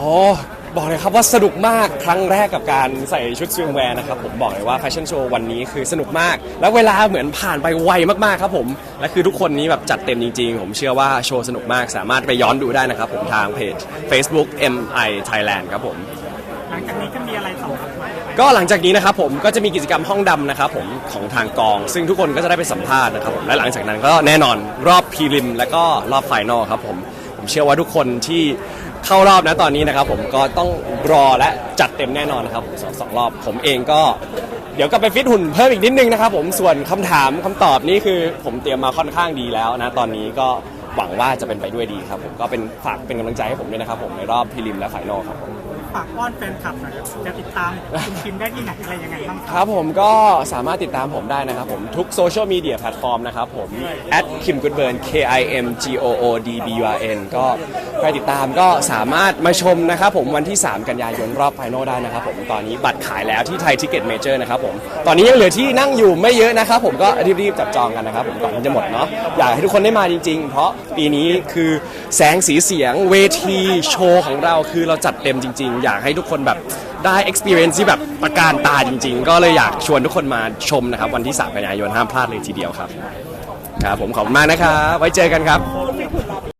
อ๋อบอกเลยครับว่าสนุกมากครั้งแรกกับการใส่ชุดสวิมแวร์นะครับผมบอกเลยว่าแฟชั่นโชว์วันนี้คือสนุกมาก แล้วเวลาเหมือนผ่านไปไวมากๆครับผมและคือทุกคนนี้แบบจัดเต็มจริงๆ ผมเชื่อว่าโชว์สนุกมากสามารถไปย้อนดูได้นะครับผมทางเพจ Facebook MI Thailand ครับผม หลังจากนี้จะมีอะไรต่อครับไหมก็หลังจากนี้นะครับผมก็จะมีกิจกรรมห้องดำนะครับผมของทางกอง ซึ่งทุกคนก็จะได้ไปสัมภาษณ์นะครับผมและหลังจากนั้นก็แน่นอนรอบพรีลิม และก็รอบไฟนอลครับผม ผมเชื่อว่าทุกคนที่เข้ารอบนะตอนนี้นะครับ ผมก็ต้องรอและจัดเต็มแน่นอนนะครับผมสองสองรอบ ผมเองก็เดี๋ยวก็ไปฟิตหุ่นเพิ่มอีกนิดนึงนะครับผมส่วนคำถามคำตอบนี่คือผมเตรียมมาค่อนข้างดีแล้วนะตอนนี้ก็หวังว่าจะเป็นไปด้วยดีครับผมก็เป็นฝากเป็นกำลังใจให้ผมด้วยนะครับผมในรอบพรีลิมและไฟนอลครับผม ฝากอ้อนแฟนคลับหน่อยครับจะติดตามคุณคิมได้ที่ไหนอะไรยังไงบ้างคครับรับผมก็สามารถติดตามผมได้นะครับผมทุกโซเชียลมีเดียแพลตฟอร์มนะครับผม @kim goodburn k i m g o o d b u r n ก็ใครติดตามก็สามารถมาชมนะครับผมวันที่ 3 กันยายนรอบไฟนอลได้นะครับผมตอนนี้บัตรขายแล้วที่ไทยทิเก็ตเมเจอร์นะครับผมตอนนี้ยังเหลือที่นั่งอยู่ไม่เยอะนะครับผมก็รีบๆจับจองกันนะครับผมก่อนที่จะหมดเนาะอยากให้ทุกคนได้มาจริงๆ เพราะปีนี้คือแสงสีเสียงเวทีโชว์ของเราคือเราจัดเต็มจริง ๆอยากให้ทุกคนแบบได้ experience ที่แบบประการตาจริง ๆ ก็เลยอยากชวนทุกคนมาชมนะครับ วันที่3กันยายนห้ามพลาดเลยทีเดียวครับ ครับผมขอบคุณมากนะครับ ไว้เจอกันครับ